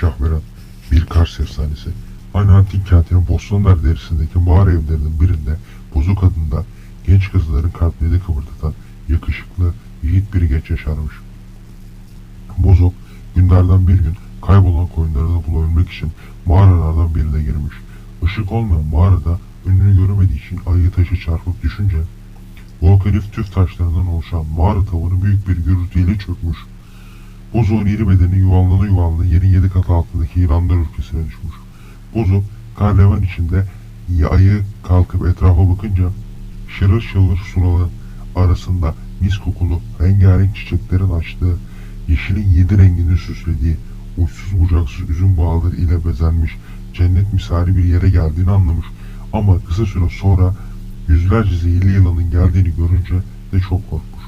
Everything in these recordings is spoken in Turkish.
Şahmeran, bir Kars efsanesi. Aynı antik kentinin Bostanlar derisindeki mağara evlerinin birinde bozuk adında genç kızların kalplerini kıvırtıtan yakışıklı, yiğit bir genç yaşarmış. Bozok, günlerden bir gün kaybolan koyunlarını bulabilmek için mağaralardan birine girmiş. Işık olmayan mağarada önünü göremediği için ayı taşı çarpıp düşünce Volk herif tüf taşlarından oluşan mağara tavanı büyük bir gürültüyle çökmüş. Bozok'un iri bedeni yuvarlana yuvarlana yerin yedi kat altındaki yılanlar ülkesine düşmüş. Bozok karlevan içinde ayı kalkıp etrafa bakınca şırıl şırıl suların arasında mis kokulu rengarenk çiçeklerin açtığı yeşilin yedi rengini süslediği uçsuz bucaksız üzüm bağları ile bezenmiş cennet misali bir yere geldiğini anlamış. Ama kısa süre sonra yüzlerce zehirli yılanın geldiğini görünce de çok korkmuş.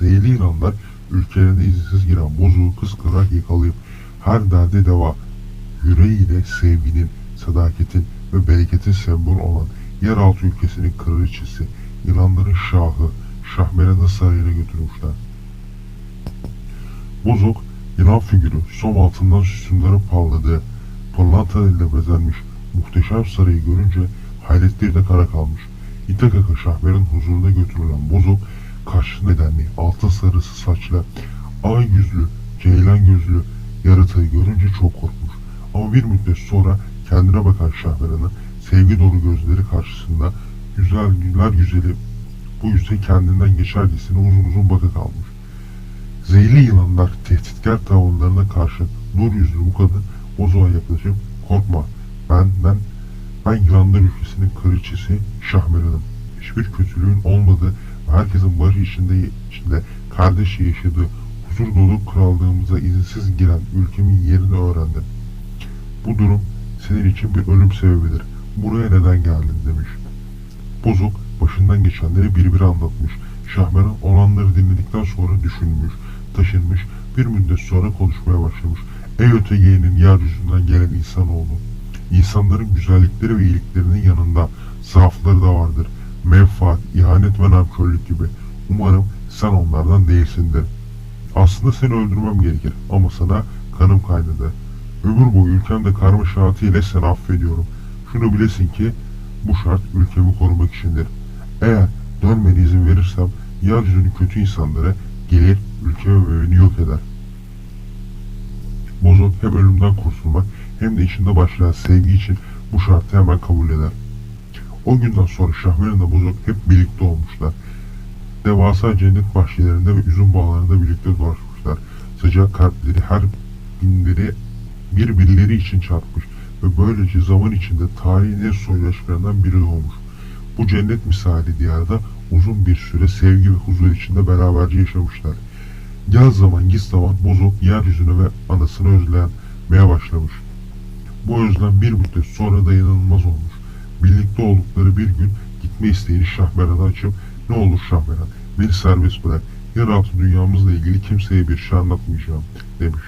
Zehirli yılanlar ülkelerine izinsiz giren bozuğu kıskırarak yakalayıp her derde deva yüreğiyle sevginin, sadaketin ve bereketin sembolü olan yeraltı ülkesinin kraliçesi, yılanların şahı, Şahmeran'ın sarayına götürmüşler. Bozok, yılan figürü, som altından sütunların parladığı, pırlanta ile bezenmiş muhteşem sarayı görünce hayretleri kara kalmış. İtakaka Şahmeran huzuruna götürülen Bozok, karşı nedenli altın sarısı saçlı, ay yüzlü, ceylan gözlü yaratığı görünce çok korkmuş. Ama bir müddet sonra kendine bakan Şahmeran'ın sevgi dolu gözleri karşısında güzel güller güzeli bu yüzden kendinden geçercesine uzun uzun baka kalmış. Zehirli yılanlar tehditkar tavırlarına karşı nur yüzlü bu kadın Bozoğa yaklaşıp korkma ben ben ben yılanlar ülkesinin kraliçesi Şahmeran'ım. Hiçbir kötülüğün olmadığı herkesin barış içinde, içinde kardeşçe yaşadığı huzur dolu krallığımıza izinsiz giren ülkemin yerini öğrendim. Bu durum senin için bir ölüm sebebidir. Buraya neden geldin demiş. Bozok başından geçenleri bir bir anlatmış. Şahmeran olanları dinledikten sonra düşünmüş, taşınmış, bir müddet sonra konuşmaya başlamış. Ey ötegeğinin yeryüzünden gelen insanoğlu. İnsanların güzellikleri ve iyiliklerinin yanında zaafları da vardır. Menfaat, ihanet ve nankörlük gibi. Umarım sen onlardan değilsindir. Aslında seni öldürmem gerekir ama sana kanım kaynadı. Ömür boyu ülkemde karma şartı ile seni affediyorum. Şunu bilesin ki bu şart ülkemi korumak içindir. Eğer dönmene izin verirsem yeryüzünün kötü insanları gelir ülkemi ve evini yok eder. Bozok hem ölümden kurtulmak hem de içinde başlayan sevgi için bu şartı hemen kabul eder. O günden sonra Şahmeran ile Bozok hep birlikte olmuşlar. Devasa cennet bahçelerinde ve üzüm bağlarında birlikte dolaşmışlar. Sıcak kalpleri her binleri birbirleri için çarpmış ve böylece zaman içinde tarihin en soylu biri doğmuş. Bu cennet misali diyarda uzun bir süre sevgi ve huzur içinde beraberce yaşamışlar. Gel zaman git zaman bozuk yeryüzünü ve anasını özlemeye başlamış. Bu özlem bir müddet sonra dayanılmaz olmuş. Birlikte oldukları bir gün gitme isteğini Şahmeran'a açıp ne olur Şahmeran beni serbest bırak. Yeraltı dünyamızla ilgili kimseye bir şey anlatmayacağım demiş.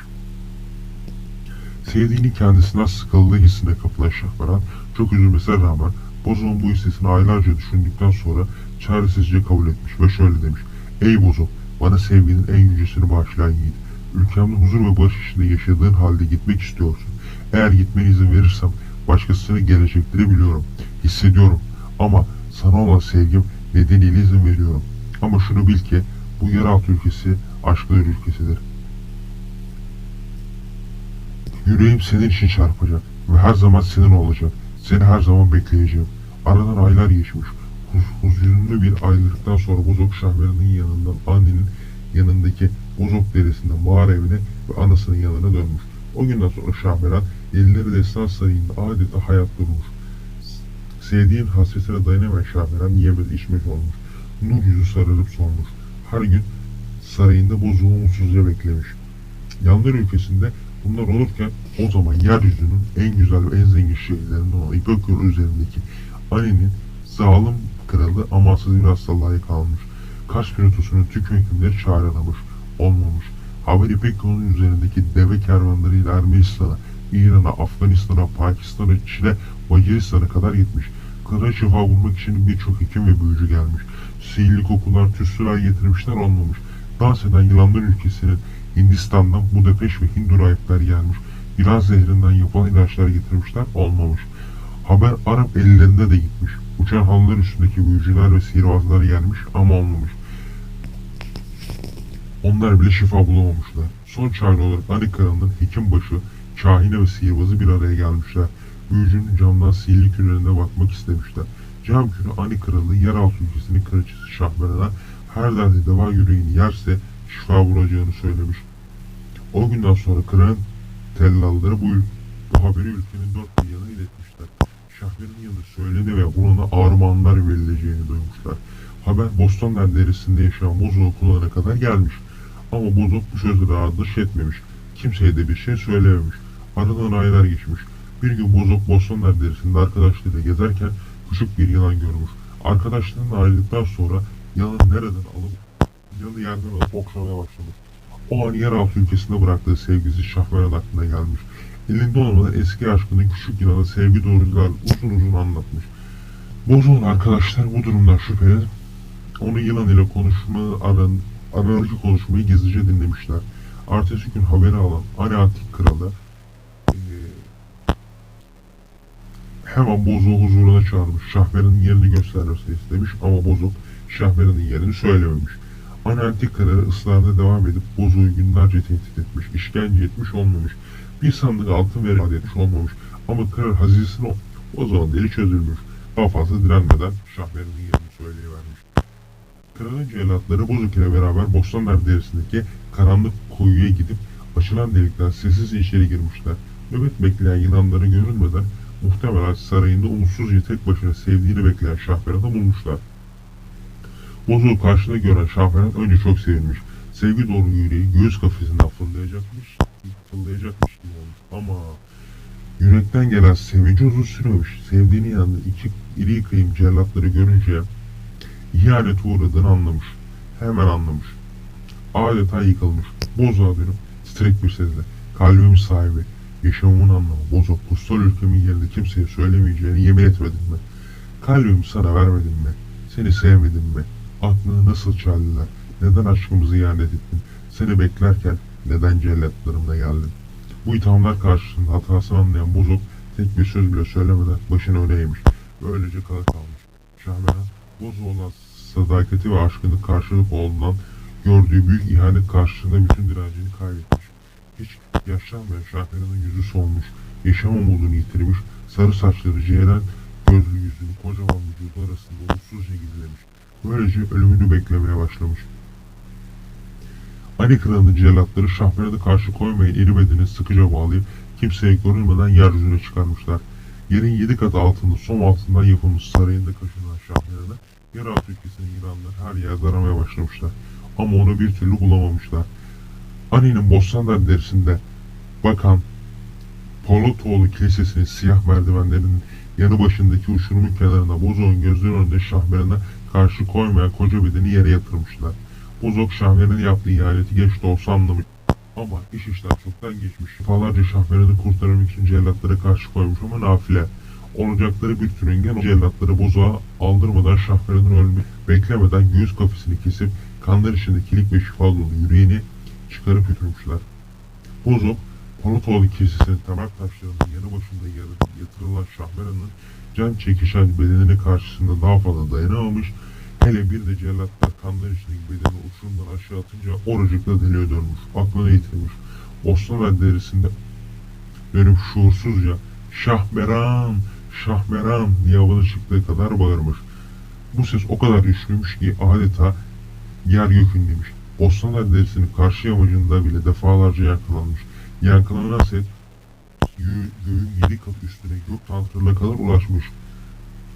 Sevdiğini kendisinden sıkıldığı hissine kapılan Şahmeran çok üzülmesine rağmen Bozok'un bu hissesini aylarca düşündükten sonra çaresizce kabul etmiş ve şöyle demiş. Ey Bozok bana sevginin en yücesini bağışlayan yiğit. Ülkemde huzur ve barış içinde yaşadığın halde gitmek istiyorsun. Eğer gitmene izin verirsem başkasına gelecekleri biliyorum. Hissediyorum. Ama sana olan sevgim nedeniyle izin veriyorum. Ama şunu bil ki bu yeraltı ülkesi aşklar ülkesidir. Yüreğim senin için çarpacak ve her zaman senin olacak. Seni her zaman bekleyeceğim. Aradan aylar geçmiş. Huz huzurlu bir ayrılıktan sonra Bozok Şahmeran'ın yanından annenin yanındaki Bozok deresinde mağara evine ve anasının yanına dönmüş. O günden sonra Şahmeran elleri destan sarayında adeta hayat durmuş. Sevdiğin hasretine dayanamayan Şahmeran yemez içmez olmuş. Nur yüzü sararıp solmuş. Her gün sarayında Bozok'u umutsuzca beklemiş. Yanlar ülkesinde bunlar olurken o zaman yeryüzünün en güzel ve en zengin şehirlerinden olan İpek üzerindeki Ani'nin zalim kralı amansız bir hastalığa yakalanmış. Kaç gün tüm hükümleri çağrılamış, olmamış. Haber İpek yolunun üzerindeki deve kervanlarıyla Ermenistan'a, İran'a, Afganistan'a, Pakistan'a, Çin'e, Macaristan'a kadar gitmiş. Kara şifa bulmak için birçok hekim ve büyücü gelmiş. Sihirli kokular, tütsüler getirmişler olmamış. Dans eden yılanlar ülkesinin Hindistan'dan Budapeş ve Hindu rahipler gelmiş. Biraz zehrinden yapılan ilaçlar getirmişler, olmamış. Haber Arap ellerinde de gitmiş. Uçan halılar üstündeki büyücüler ve sihirbazlar gelmiş ama olmamış. Onlar bile şifa bulamamışlar. Son çare olarak Ali Kral'ın hekimbaşı, kahine ve sihirbazı bir araya gelmişler. Büyücünün camdan sihirli kürelerine bakmak istemişler. Cam küre Ali Kralı yeraltı ülkesinin kraliçesi Şahmeran'a her derde deva yüreğini yerse şifa bulacağını söylemiş. O günden sonra kralın tellalları bu, bu haberi ülkenin dört bir yanına iletmişler. Şahmeran'ın yanında söyledi ve ona armağanlar verileceğini duymuşlar. Haber Bostonlar derisinde yaşayan Bozok'u kulağına kadar gelmiş. Ama Bozok bu sözleri ardış etmemiş. Kimseye de bir şey söylememiş. Aradan aylar geçmiş. Bir gün Bozok Bostonlar derisinde arkadaşlarıyla gezerken küçük bir yılan görmüş. Arkadaşlarından ayrıldıktan sonra yılanı nereden alıp yılanı yerden alıp okşamaya başlamış. O an yeraltı ülkesinde bıraktığı sevgisi Şahmeran aklına gelmiş. Elinde olmadan eski aşkını küçük yılana sevgi doğrucular uzun uzun anlatmış. Bozok'un arkadaşlar bu durumdan şüpheli onu yılan ile konuşma aran, aralıcı konuşmayı gizlice dinlemişler. Ertesi gün haberi alan Ali Antik Kralı eee, hemen Bozok'u huzuruna çağırmış. Şahmeran'ın yerini göstermesini istemiş ama Bozok Şahmeran'ın yerini söylememiş. Ali Antik Kralı ısrarda devam edip Bozok'u günlerce tehdit etmiş, işkence etmiş olmamış. Bir sandık altın ve vaat etmiş olmamış. Ama kral hazinesini o, o zaman deli çözülmüş. Daha fazla direnmeden Şahmeran'ın yerini söyleyivermiş. Kralın cellatları Bozuk ile beraber Bostanlar derisindeki karanlık kuyuya gidip açılan delikten sessizce içeri girmişler. Nöbet bekleyen yılanları görünmeden muhtemelen sarayında umutsuzca tek başına sevdiğini bekleyen Şahmeran'ı bulmuşlar. Bozuk'u karşına gören Şahmeran önce çok sevinmiş. Sevgi dolu yüreği göğüs kafesinden fırlayacakmış, fırlayacakmış gibi olmuş. Ama yürekten gelen sevinci uzun sürmemiş. Sevdiğini yanında iki iri kıyım cellatları görünce ihanete uğradığını anlamış. Hemen anlamış. Adeta yıkılmış. Bozuğa dönüp titrek bir sesle. Kalbimin sahibi, yaşamımın anlamı, bozuk, kutsal ülkemin yerinde kimseye söylemeyeceğini yemin etmedin mi? Kalbimi sana vermedim mi? Seni sevmedim mi? Aklını nasıl çaldılar? Neden aşkımızı ihanet ettin? Seni beklerken neden cellatlarımla geldin? Bu ithamlar karşısında hatasını anlayan bozuk tek bir söz bile söylemeden başını öne eğmiş. Böylece kala kalmış. Şahmeran bozu olan sadakati ve aşkının karşılık olduğundan gördüğü büyük ihanet karşısında bütün direncini kaybetmiş. Hiç yaşlanmayan Şahmeran'ın yüzü solmuş, yaşam umudunu yitirmiş, sarı saçları ceylan gözlü yüzünü kocaman vücudu arasında umutsuzca gizlemiş. Böylece ölümünü beklemeye başlamış. Ali Kralı'nın cellatları Şahmeran'a karşı koymayan iri bedeni sıkıca bağlayıp kimseye görünmeden yeryüzüne çıkarmışlar. Yerin yedi kat altında, som altından yapılmış sarayında kaşınan Şahmeran'a yeraltı ülkesinin yılanlar her yerde aramaya başlamışlar. Ama onu bir türlü bulamamışlar. Ali'nin Bostanlar derisinde bakan Polotoğlu Kilisesi'nin siyah merdivenlerinin yanı başındaki uçurumun kenarında Bozok'un gözleri önünde Şahmeran'a karşı koymayan koca bedeni yere yatırmışlar. Bozok Şahmeran'ın yaptığı ihaneti geç de olsa anlamış. Ama iş işler çoktan geçmiş. Defalarca Şahmeran'ı kurtarmak için cellatlara karşı koymuş ama nafile. Olacakları bir türüngen o cellatları bozuğa aldırmadan Şahmeran'ın ölümü beklemeden göğüs kafesini kesip kanlar içinde kilik ve şifa dolu yüreğini çıkarıp götürmüşler. Bozok, Polotoğlu Kilisesi'nin temel taşlarının yanı başında yatırılan Şahmeran'ın can çekişen bedenine karşısında daha fazla dayanamamış, hele bir de cellatlar kanlar içindeki bedeni uçurumdan aşağı atınca oracıkla deliye dönmüş, aklını yitirmiş. Osmanlı derisinde dönüp şuursuzca Şahmeran, Şahmeran diye havalı çıktığı kadar bağırmış. Bu ses o kadar güçlüymüş ki adeta yer gök inlemiş. Osmanlı derisinin karşı yamacında bile defalarca yankılanmış. Yankılanan ses gö- göğün yedi kat üstüne gök tanrılarına kadar ulaşmış.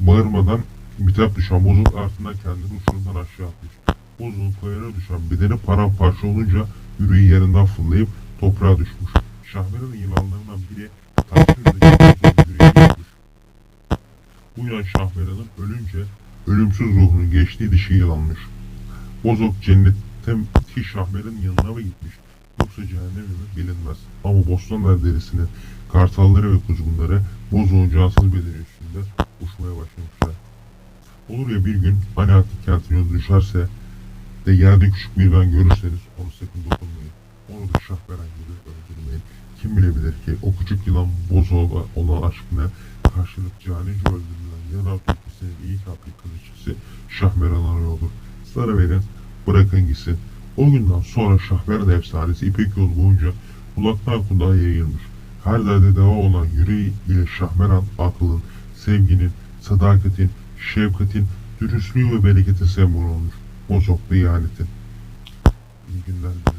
Bağırmadan bitap düşen bozuk ardından kendini uçurumdan aşağı atmış. Bozuğun koyana düşen bedeni paramparça olunca yüreği yerinden fırlayıp toprağa düşmüş. Şahmeran'ın yılanlarından biri bozuğun yüreğini yakmış. Bu yılan Şahmeran'ın ölünce ölümsüz ruhunun geçtiği dişi yılanmış. Bozok cennetteki Şahmeran'ın yanına mı gitmiş yoksa cehenneme mi bilinmez. Ama Bostanlar derisinin kartalları ve kuzgunları Bozok'un cansız bedeni üstünde uçmaya başlamışlar. Olur ya bir gün Alaaddin kentine yolu düşerse de yerde küçük bir ben görürseniz onu sakın dokunmayın. Onu da Şahmeran gibi öldürmeyin. Kim bilebilir ki o küçük yılan Bozo'ya olan aşkına karşılık canice öldürülen Yanar Türküsü'nün iyi kalpli kılıççısı Şahmeran arıyordur. Sarı verin, bırakın gitsin. O günden sonra Şahmeran efsanesi İpek yolu boyunca kulaktan kulağa yayılmış. Her derde deva olan yüreği ile Şahmeran aklın, sevginin, sadakatin, şefkatin, dürüstlüğün ve bereketin sembolü olmuş. Bozoklu ihanetin. İyi günler dilerim.